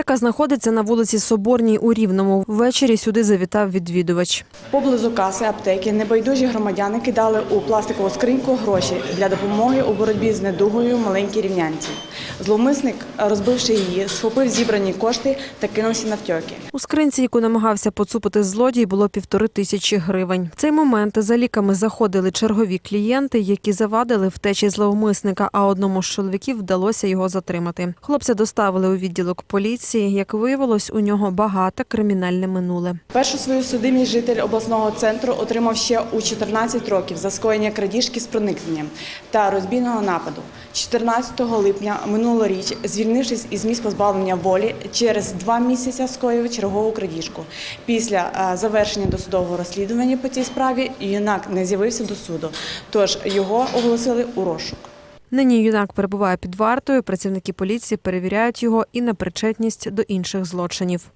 Аптека знаходиться на вулиці Соборній у Рівному. Ввечері сюди завітав відвідувач. Поблизу каси аптеки небайдужі громадяни кидали у пластикову скриньку гроші для допомоги у боротьбі з недугою маленькій рівнянці. Зловмисник, розбивши її, схопив зібрані кошти та кинувся навтьоки. У скринці, яку намагався поцупити злодій, було півтори тисячі гривень. В цей момент за ліками заходили чергові клієнти, які завадили втечі зловмисника, а одному з чоловіків вдалося його затримати. Хлопця доставили у відділок поліції. Як виявилось, у нього багате кримінальне минуле. Першу свою судимість житель обласного центру отримав ще у 14 років за скоєння крадіжки з проникненням та розбійного нападу. 14 липня минулоріч, звільнившись із місць позбавлення волі, через два місяці скоїв чергову крадіжку. Після е, завершення досудового розслідування по цій справі юнак не з'явився до суду, тож його оголосили у розшук. Нині юнак перебуває під вартою. Працівники поліції перевіряють його і на причетність до інших злочинів.